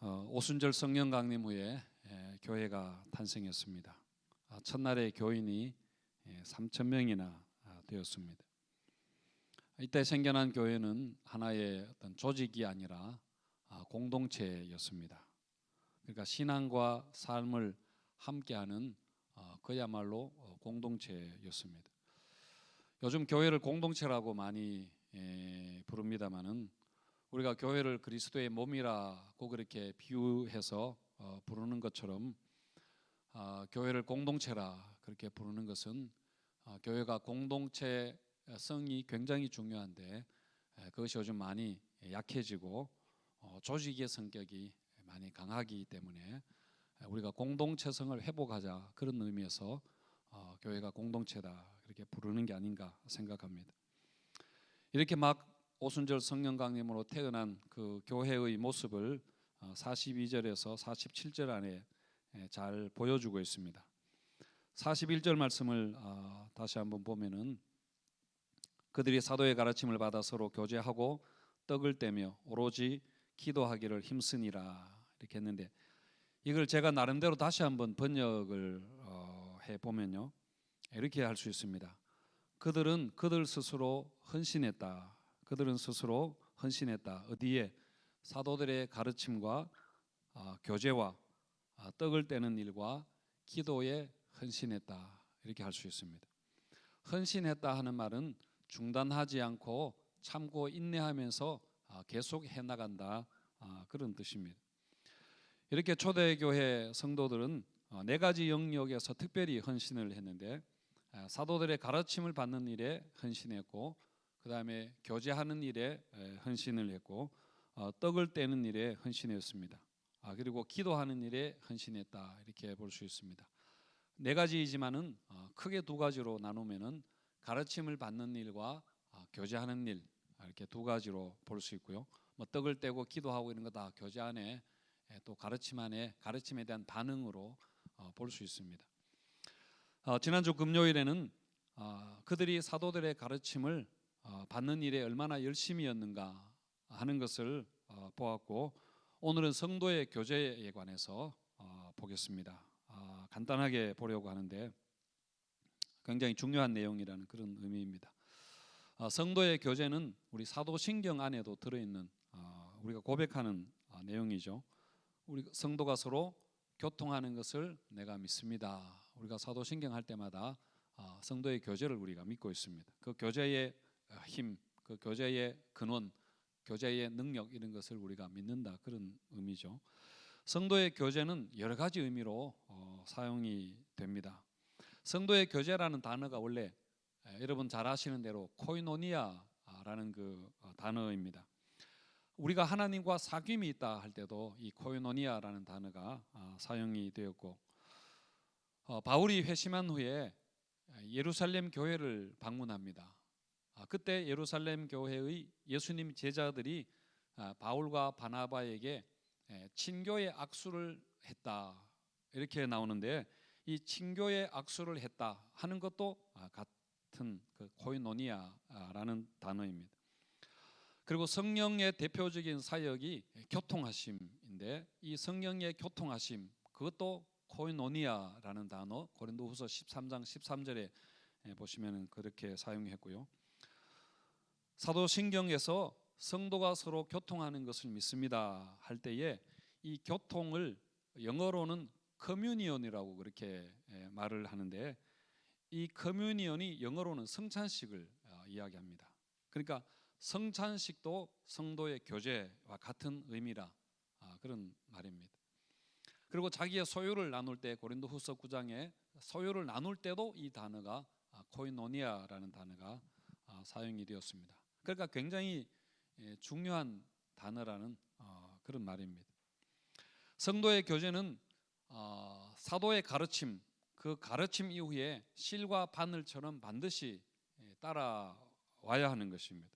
어, 오순절 성령 강림 후에 에, 교회가 탄생했습니다. 아, 첫날에 교인이 3천 명이나 아, 되었습니다. 이때 생겨난 교회는 하나의 어떤 조직이 아니라 아, 공동체였습니다. 그러니까 신앙과 삶을 함께하는 어, 그야말로 어, 공동체였습니다. 요즘 교회를 공동체라고 많이 에, 부릅니다만은 우리가 교회를 그리스도의 몸이라고 그렇게 비유해서 어, 부르는 것처럼 아, 교회를 공동체라 그렇게 부르는 것은 아, 교회가 공동체성이 굉장히 중요한데 에, 그것이 요즘 많이 약해지고 어, 조직의 성격이 많이 강하기 때문에 에, 우리가 공동체성을 회복하자 그런 의미에서 어, 교회가 공동체다 그렇게 부르는 게 아닌가 생각합니다. 이렇게 막 오순절 성령 강림으로 태어난 그 교회의 모습을 42절에서 47절 안에 예, 잘 보여주고 있습니다. 41절 말씀을 아, 다시 한번 보면은 그들이 사도의 가르침을 받아 서로 교제하고 떡을 떼며 오로지 기도하기를 힘쓰니라 이렇게 했는데 이걸 제가 나름대로 다시 한번 번역을 어, 해 보면요 이렇게 할 수 있습니다. 그들은 그들 스스로 헌신했다. 그들은 스스로 헌신했다. 어디에 사도들의 가르침과 아, 교제와 아, 떡을 떼는 일과 기도에 헌신했다. 이렇게 할 수 있습니다. 헌신했다 하는 말은 중단하지 않고 참고 인내하면서 아, 계속 해 나간다 아, 그런 뜻입니다. 이렇게 초대교회 성도들은 어, 네 가지 영역에서 특별히 헌신을 했는데 아, 사도들의 가르침을 받는 일에 헌신했고 그 다음에 교제하는 일에 에, 헌신을 했고 어, 떡을 떼는 일에 헌신했습니다. 아, 그리고 기도하는 일에 헌신했다 이렇게 볼 수 있습니다. 네 가지이지만은 어, 크게 두 가지로 나누면은 가르침을 받는 일과 아, 교제하는 일 아, 이렇게 두 가지로 볼 수 있고요. 뭐 떡을 떼고 기도하고 이런 거 다 교제 안에 에, 또 가르침 안에 가르침에 대한 반응으로 어, 볼수 있습니다. 어, 지난주 금요일에는 어, 그들이 사도들의 가르침을 어, 받는 일에 얼마나 열심이었는가 하는 것을 어, 보았고 오늘은 성도의 교제에 관해서 어, 보겠습니다. 아, 간단하게 보려고 하는데 굉장히 중요한 내용이라는 그런 의미입니다. 어, 성도의 교제는 우리 사도신경 안에도 들어있는 어, 우리가 고백하는 어, 내용이죠. 우리 성도가 서로 교통하는 것을 내가 믿습니다. 우리가 사도신경 할 때마다 어, 성도의 교제를 우리가 믿고 있습니다. 그 교제의 어, 힘, 그 교제의 근원, 교제의 능력 이런 것을 우리가 믿는다 그런 의미죠. 성도의 교제는 여러 가지 의미로 어, 사용이 됩니다. 성도의 교제라는 단어가 원래 에, 여러분 잘 아시는 대로 코이노니아라는 그 어, 단어입니다. 우리가 하나님과 사귐이 있다 할 때도 이 코이노니아라는 단어가 아, 사용이 되었고 어, 바울이 회심한 후에 예루살렘 교회를 방문합니다. 아, 그때 예루살렘 교회의 예수님 제자들이 아, 바울과 바나바에게 에, 친교의 악수를 했다 이렇게 나오는데 이 친교의 악수를 했다 하는 것도 아, 같은 그 코이노니아라는 단어입니다. 그리고 성령의 대표적인 사역이 교통하심인데 이 성령의 교통하심 그것도 코이노니아라는 단어 고린도후서 13장 13절에 보시면 그렇게 사용했고요. 사도신경에서 성도가 서로 교통하는 것을 믿습니다 할 때에 이 교통을 영어로는 커뮤니언이라고 그렇게 예, 말을 하는데 이 커뮤니언이 영어로는 성찬식을 어, 이야기합니다. 그러니까 성찬식도 성도의 교제와 같은 의미라 아, 그런 말입니다. 그리고 자기의 소유를 나눌 때 고린도후서 9장에 소유를 나눌 때도 이 단어가 아, 코이노니아라는 단어가 아, 사용이 되었습니다. 그러니까 굉장히 예, 중요한 단어라는 어, 그런 말입니다. 성도의 교제는 어, 사도의 가르침 그 가르침 이후에 실과 바늘처럼 반드시 예, 따라와야 하는 것입니다.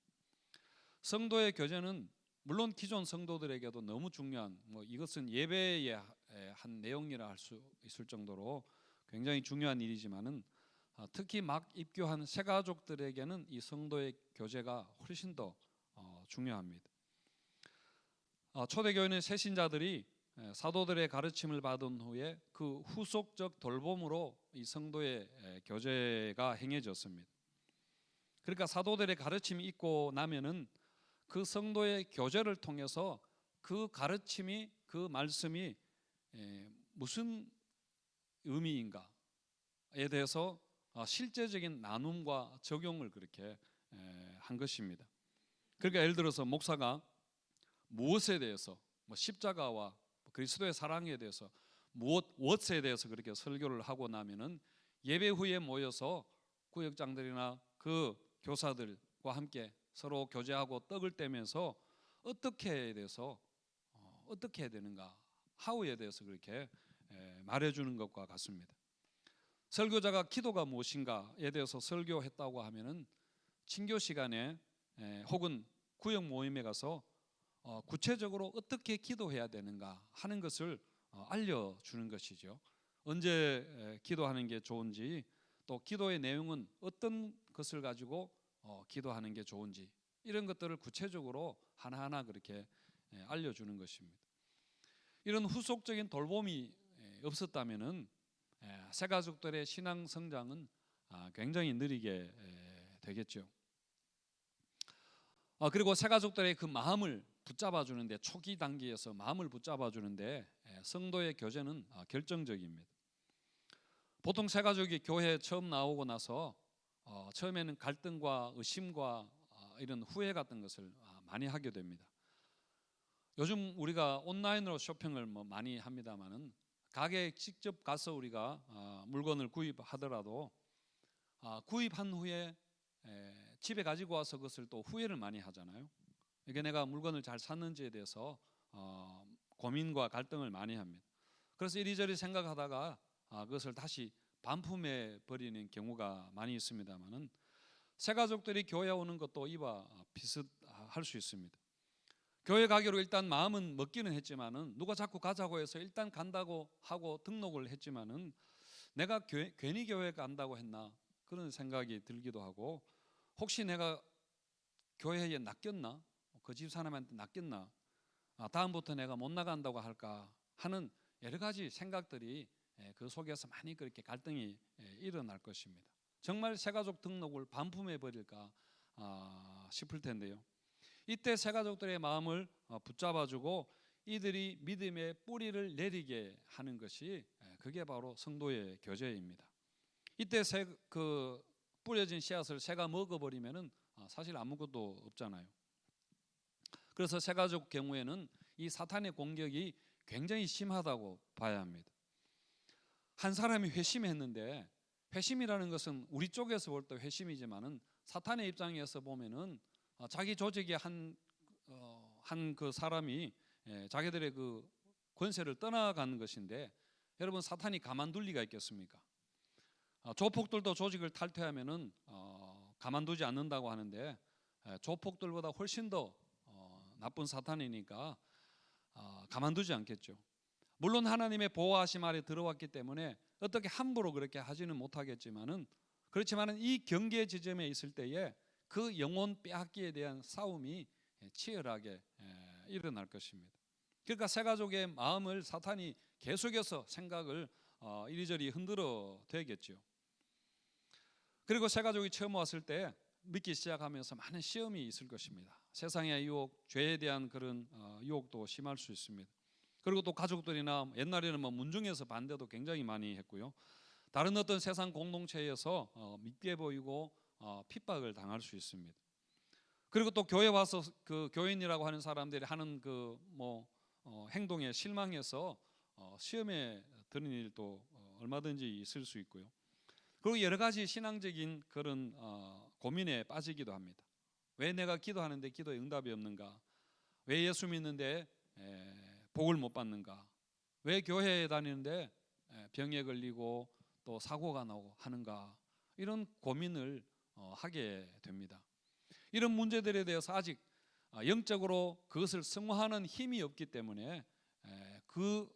성도의 교제는 물론 기존 성도들에게도 너무 중요한 뭐 이것은 예배의 한 내용이라 할 수 있을 정도로 굉장히 중요한 일이지만은 아, 특히 막 입교한 새 가족들에게는 이 성도의 교제가 훨씬 더 어, 중요합니다. 어, 초대교회는 새 신자들이 에, 사도들의 가르침을 받은 후에 그 후속적 돌봄으로 이 성도의 에, 교제가 행해졌습니다. 그러니까 사도들의 가르침이 있고 나면은 그 성도의 교제를 통해서 그 가르침이 그 말씀이 에, 무슨 의미인가에 대해서 어, 실제적인 나눔과 적용을 그렇게 에, 한 것입니다. 그러니까 예를 들어서 목사가 무엇에 대해서 뭐 십자가와 그리스도의 사랑에 대해서 무엇 무엇에 대해서 그렇게 설교를 하고 나면은 예배 후에 모여서 구역장들이나 그 교사들과 함께 서로 교제하고 떡을 떼면서 어떻게 대해서 어, 어떻게 해야 되는가 하우에 대해서 그렇게 에, 말해주는 것과 같습니다. 설교자가 기도가 무엇인가에 대해서 설교했다고 하면은 친교 시간에 에, 혹은 구역 모임에 가서 어, 구체적으로 어떻게 기도해야 되는가 하는 것을 어, 알려주는 것이죠. 언제 에, 기도하는 게 좋은지 또 기도의 내용은 어떤 것을 가지고 어, 기도하는 게 좋은지 이런 것들을 구체적으로 하나하나 그렇게 에, 알려주는 것입니다. 이런 후속적인 돌봄이 에, 없었다면은 에, 새 가족들의 신앙 성장은 아, 굉장히 느리게 에, 되겠죠. 아, 그리고 새 가족들의 그 마음을 붙잡아 주는데 초기 단계에서 마음을 붙잡아 주는데 에, 성도의 교제는 아, 결정적입니다. 보통 새 가족이 교회에 처음 나오고 나서 어, 처음에는 갈등과 의심과 아, 이런 후회 같은 것을 아, 많이 하게 됩니다. 요즘 우리가 온라인으로 쇼핑을 뭐 많이 합니다만은 가게에 직접 가서 우리가 아, 물건을 구입하더라도 아, 구입한 후에 에, 집에 가지고 와서 그것을 또 후회를 많이 하잖아요. 이게 내가 물건을 잘 샀는지에 대해서 어, 고민과 갈등을 많이 합니다. 그래서 이리저리 생각하다가 아, 그것을 다시 반품해 버리는 경우가 많이 있습니다만은 새 가족들이 교회 오는 것도 이와 비슷할 수 있습니다. 교회 가기로 일단 마음은 먹기는 했지만은 누가 자꾸 가자고 해서 일단 간다고 하고 등록을 했지만은 내가 교, 괜히 교회 간다고 했나 그런 생각이 들기도 하고 혹시 내가 교회에 낚였나 그 집 사람한테 낚였나 아, 다음부터 내가 못 나간다고 할까 하는 여러 가지 생각들이 예, 그 속에서 많이 그렇게 갈등이 예, 일어날 것입니다. 정말 새 가족 등록을 반품해 버릴까 아, 싶을 텐데요. 이때 새가족들의 마음을 어, 붙잡아주고 이들이 믿음의 뿌리를 내리게 하는 것이 예, 그게 바로 성도의 교제입니다. 이때 새, 그 뿌려진 씨앗을 새가 먹어버리면은 아, 사실 아무것도 없잖아요. 그래서 새가족 경우에는 이 사탄의 공격이 굉장히 심하다고 봐야 합니다. 한 사람이 회심했는데 회심이라는 것은 우리 쪽에서 볼 때 회심이지만은 사탄의 입장에서 보면은 어, 자기 조직의 한 한 그 사람이 예, 자기들의 그 권세를 떠나가는 것인데 여러분 사탄이 가만둘 리가 있겠습니까? 어, 조폭들도 조직을 탈퇴하면은 어, 가만두지 않는다고 하는데 예, 조폭들보다 훨씬 더 어, 나쁜 사탄이니까 어, 가만두지 않겠죠. 물론 하나님의 보호하심 아래 들어왔기 때문에 어떻게 함부로 그렇게 하지는 못하겠지만은 그렇지만은 이 경계 지점에 있을 때에 그 영혼 빼앗기에 대한 싸움이 예, 치열하게 예, 일어날 것입니다. 그러니까 새 가족의 마음을 사탄이 계속해서 생각을 어, 이리저리 흔들어 대겠죠. 그리고 새 가족이 처음 왔을 때 믿기 시작하면서 많은 시험이 있을 것입니다. 세상의 유혹, 죄에 대한 그런 어, 유혹도 심할 수 있습니다. 그리고 또 가족들이나 옛날에는 뭐 문중에서 반대도 굉장히 많이 했고요. 다른 어떤 세상 공동체에서 어, 믿게 보이고 어, 핍박을 당할 수 있습니다. 그리고 또 교회 와서 그 교인이라고 하는 사람들이 하는 그뭐 어, 행동에 실망해서 어, 시험에 드는 일도 어, 얼마든지 있을 수 있고요. 그리고 여러 가지 신앙적인 그런 어, 고민에 빠지기도 합니다. 왜 내가 기도하는데 기도에 응답이 없는가? 왜 예수 믿는데 에, 복을 못 받는가? 왜 교회에 다니는데 에, 병에 걸리고 또 사고가 나고 하는가? 이런 고민을 어, 하게 됩니다. 이런 문제들에 대해서 아직 아, 영적으로 그것을 승화하는 힘이 없기 때문에 에, 그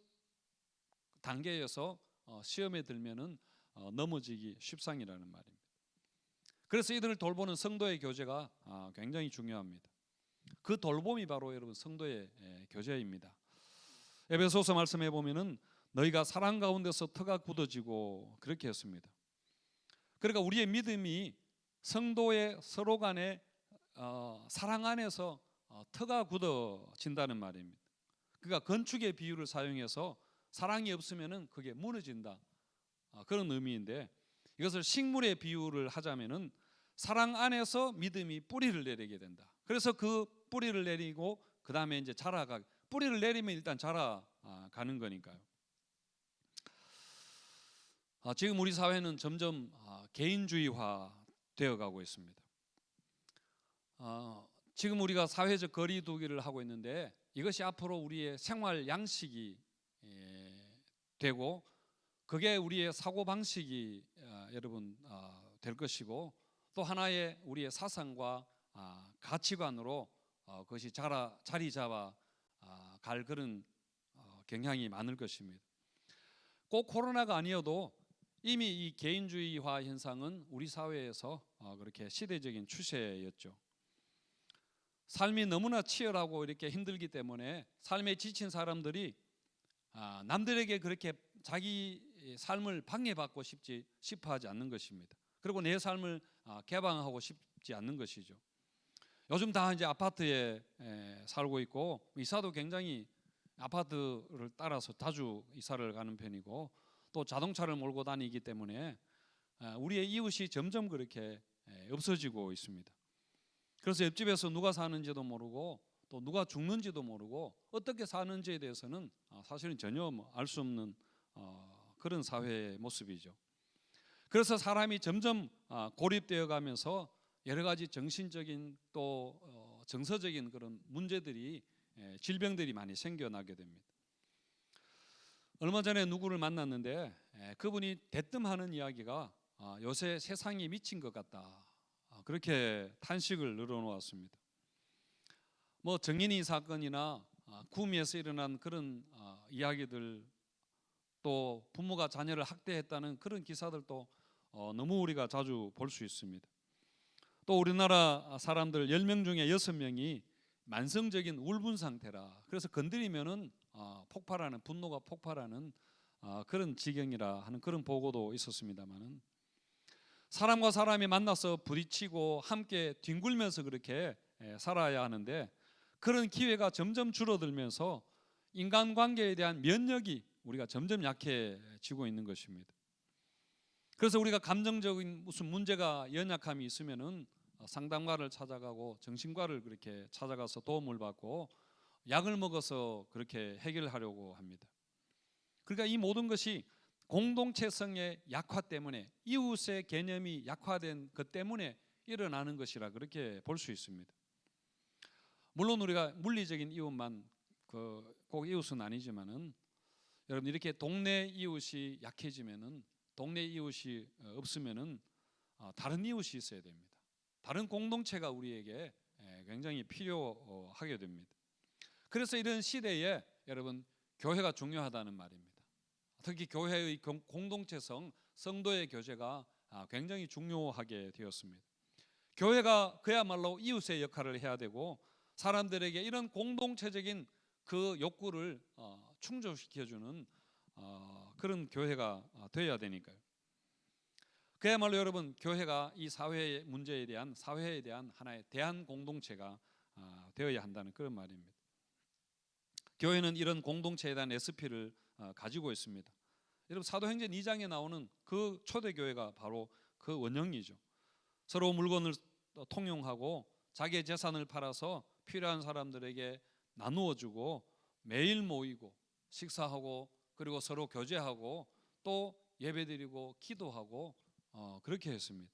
단계에서 어, 시험에 들면은 어, 넘어지기 쉽상이라는 말입니다. 그래서 이들을 돌보는 성도의 교제가 아, 굉장히 중요합니다. 그 돌봄이 바로 여러분 성도의 예, 교제입니다. 에베소서 말씀해 보면은 너희가 사랑 가운데서 터가 굳어지고 그렇게 했습니다. 그러니까 우리의 믿음이 성도의 서로 간의 어, 사랑 안에서 어, 터가 굳어진다는 말입니다. 그러니까 건축의 비유를 사용해서 사랑이 없으면은 그게 무너진다 어, 그런 의미인데 이것을 식물의 비유를 하자면은 사랑 안에서 믿음이 뿌리를 내리게 된다. 그래서 그 뿌리를 내리고 그 다음에 이제 자라가 뿌리를 내리면 일단 자라가는 거니까요. 아, 지금 우리 사회는 점점 아, 개인주의화 되어가고 있습니다. 아, 지금 우리가 사회적 거리두기를 하고 있는데 이것이 앞으로 우리의 생활 양식이 예, 되고 그게 우리의 사고 방식이 아, 여러분 아, 될 것이고 또 하나의 우리의 사상과 아, 가치관으로 어, 그것이 자라, 자리 잡아 아, 갈 그런 어, 경향이 많을 것입니다. 꼭 코로나가 아니어도 이미 이 개인주의화 현상은 우리 사회에서 어, 그렇게 시대적인 추세였죠. 삶이 너무나 치열하고 이렇게 힘들기 때문에 삶에 지친 사람들이 아, 남들에게 그렇게 자기 삶을 방해받고 싶지 싶어하지 않는 것입니다. 그리고 내 삶을 아, 개방하고 싶지 않는 것이죠. 요즘 다 이제 아파트에 에, 살고 있고 이사도 굉장히 아파트를 따라서 자주 이사를 가는 편이고 또 자동차를 몰고 다니기 때문에 아, 우리의 이웃이 점점 그렇게 에, 없어지고 있습니다. 그래서 옆집에서 누가 사는지도 모르고 또 누가 죽는지도 모르고 어떻게 사는지에 대해서는 아, 사실은 전혀 뭐알수 없는 어, 그런 사회의 모습이죠. 그래서 사람이 점점 아, 고립되어 가면서 여러 가지 정신적인 또 어, 정서적인 그런 문제들이 예, 질병들이 많이 생겨나게 됩니다. 얼마 전에 누구를 만났는데 예, 그분이 대뜸 하는 이야기가 아, 요새 세상이 미친 것 같다 아, 그렇게 탄식을 늘어놓았습니다. 뭐 정인이 사건이나 아, 구미에서 일어난 그런 아, 이야기들 또 부모가 자녀를 학대했다는 그런 기사들도 어, 너무 우리가 자주 볼 수 있습니다. 또 우리나라 사람들 10명 중에 6명이 만성적인 울분 상태라 그래서 건드리면은 어, 폭발하는 분노가 폭발하는 어, 그런 지경이라 하는 그런 보고도 있었습니다만은 사람과 사람이 만나서 부딪히고 함께 뒹굴면서 그렇게 예, 살아야 하는데 그런 기회가 점점 줄어들면서 인간관계에 대한 면역이 우리가 점점 약해지고 있는 것입니다. 그래서 우리가 감정적인 무슨 문제가 연약함이 있으면은 상담가를 찾아가고 정신과를 그렇게 찾아가서 도움을 받고 약을 먹어서 그렇게 해결하려고 합니다. 그러니까 이 모든 것이 공동체성의 약화 때문에 이웃의 개념이 약화된 것 때문에 일어나는 것이라 그렇게 볼 수 있습니다. 물론 우리가 물리적인 이웃만 그 꼭 이웃은 아니지만은 여러분 이렇게 동네 이웃이 약해지면은 동네 이웃이 어, 없으면은 어, 다른 이웃이 있어야 됩니다. 다른 공동체가 우리에게 예, 굉장히 필요하게 됩니다. 그래서 이런 시대에 여러분 교회가 중요하다는 말입니다. 특히 교회의 공- 공동체성, 성도의 교제가 아, 굉장히 중요하게 되었습니다. 교회가 그야말로 이웃의 역할을 해야 되고 사람들에게 이런 공동체적인 그 욕구를 어, 충족시켜주는 어, 그런 교회가 어, 되어야 되니까요. 그야말로 여러분 교회가 이 사회의 문제에 대한 사회에 대한 하나의 대한 공동체가 아, 되어야 한다는 그런 말입니다. 교회는 이런 공동체에 대한 SP를 어, 가지고 있습니다. 여러분 사도행전 2장에 나오는 그 초대 교회가 바로 그 원형이죠. 서로 물건을 통용하고 자기의 재산을 팔아서 필요한 사람들에게 나누어 주고 매일 모이고 식사하고 그리고 서로 교제하고 또 예배드리고 기도하고 어, 그렇게 했습니다.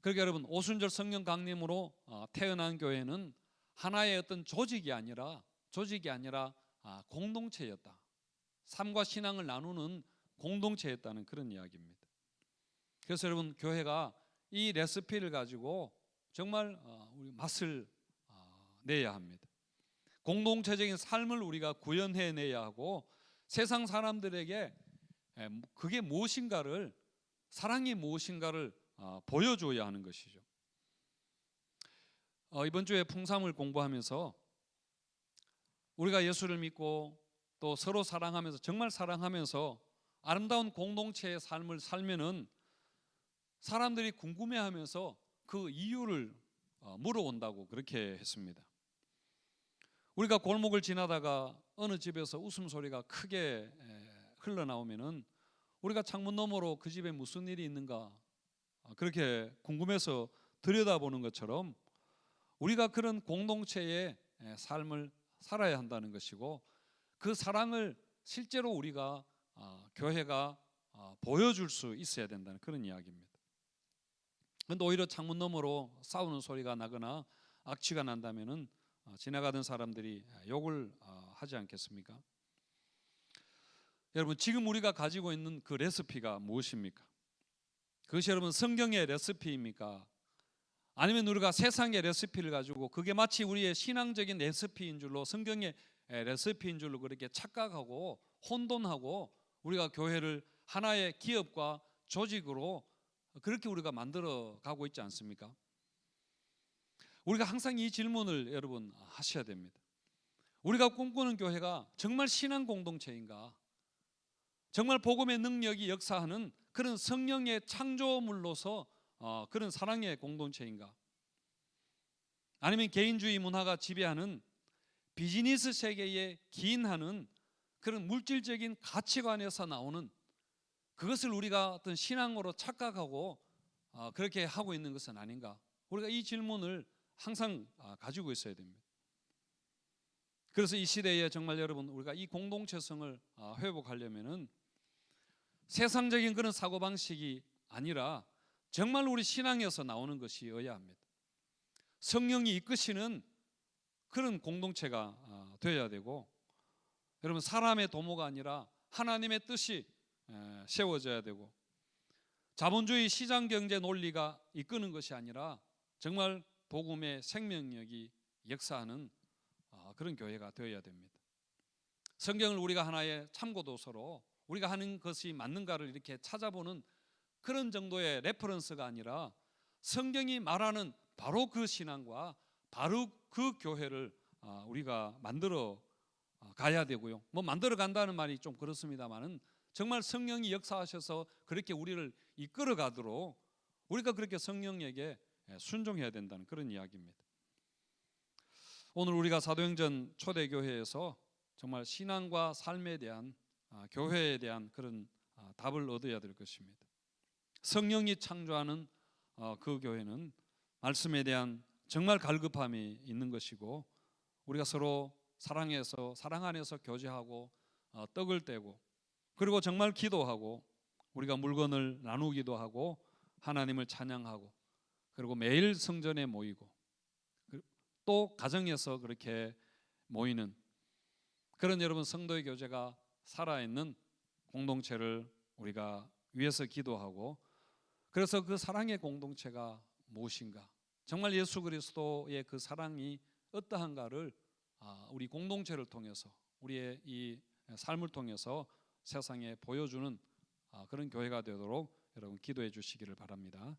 그러니까 여러분 오순절 성령 강림으로 어, 태어난 교회는 하나의 어떤 조직이 아니라 조직이 아니라 아, 공동체였다. 삶과 신앙을 나누는 공동체였다는 그런 이야기입니다. 그래서 여러분 교회가 이 레시피를 가지고 정말 어, 우리 맛을 어, 내야 합니다. 공동체적인 삶을 우리가 구현해 내야 하고 세상 사람들에게 에, 그게 무엇인가를 사랑이 무엇인가를 어, 보여줘야 하는 것이죠. 어, 이번 주에 풍삼을 공부하면서 우리가 예수를 믿고 또 서로 사랑하면서 정말 사랑하면서 아름다운 공동체의 삶을 살면은 사람들이 궁금해하면서 그 이유를 어, 물어온다고 그렇게 했습니다. 우리가 골목을 지나다가 어느 집에서 웃음소리가 크게 에, 흘러나오면은 우리가 창문 너머로 그 집에 무슨 일이 있는가 어, 그렇게 궁금해서 들여다보는 것처럼 우리가 그런 공동체의 에, 삶을 살아야 한다는 것이고 그 사랑을 실제로 우리가 아, 교회가 아, 보여줄 수 있어야 된다는 그런 이야기입니다. 근데 오히려 창문 너머로 싸우는 소리가 나거나 악취가 난다면은 어, 지나가던 사람들이 욕을 어, 하지 않겠습니까? 여러분 지금 우리가 가지고 있는 그 레시피가 무엇입니까? 그것이 여러분 성경의 레시피입니까? 아니면 우리가 세상의 레시피를 가지고 그게 마치 우리의 신앙적인 레시피인 줄로 성경의 에, 레시피인 줄로 그렇게 착각하고 혼돈하고 우리가 교회를 하나의 기업과 조직으로 그렇게 우리가 만들어 가고 있지 않습니까? 우리가 항상 이 질문을 여러분 하셔야 됩니다. 우리가 꿈꾸는 교회가 정말 신앙 공동체인가? 정말 복음의 능력이 역사하는 그런 성령의 창조물로서 어, 그런 사랑의 공동체인가? 아니면 개인주의 문화가 지배하는 비즈니스 세계에 기인하는 그런 물질적인 가치관에서 나오는 그것을 우리가 어떤 신앙으로 착각하고 어, 그렇게 하고 있는 것은 아닌가? 우리가 이 질문을 항상 아, 가지고 있어야 됩니다. 그래서 이 시대에 정말 여러분 우리가 이 공동체성을 아, 회복하려면은 세상적인 그런 사고 방식이 아니라 정말 우리 신앙에서 나오는 것이어야 합니다. 성령이 이끄시는 그런 공동체가 아, 되어야 되고 여러분 사람의 도모가 아니라 하나님의 뜻이 에, 세워져야 되고 자본주의 시장 경제 논리가 이끄는 것이 아니라 정말 복음의 생명력이 역사하는 아, 그런 교회가 되어야 됩니다. 성경을 우리가 하나의 참고 도서로 우리가 하는 것이 맞는가를 이렇게 찾아보는 그런 정도의 레퍼런스가 아니라 성경이 말하는 바로 그 신앙과 바로 그 교회를 아, 우리가 만들어 아, 가야 되고요. 뭐 만들어 간다는 말이 좀 그렇습니다만은 정말 성령이 역사하셔서 그렇게 우리를 이끌어 가도록 우리가 그렇게 성령에게 예, 순종해야 된다는 그런 이야기입니다. 오늘 우리가 사도행전 초대교회에서 정말 신앙과 삶에 대한 아, 교회에 대한 그런 아, 답을 얻어야 될 것입니다. 성령이 창조하는 어, 그 교회는 말씀에 대한 정말 갈급함이 있는 것이고 우리가 서로 사랑해서 사랑 안에서 교제하고 어, 떡을 떼고 그리고 정말 기도하고 우리가 물건을 나누기도 하고 하나님을 찬양하고 그리고 매일 성전에 모이고 그- 또 가정에서 그렇게 모이는 그런 여러분 성도의 교제가 살아있는 공동체를 우리가 위해서 기도하고 그래서 그 사랑의 공동체가 무엇인가 정말 예수 그리스도의 그 사랑이 어떠한가를 아, 우리 공동체를 통해서 우리의 이 삶을 통해서 세상에 보여주는 아, 그런 교회가 되도록 여러분 기도해 주시기를 바랍니다.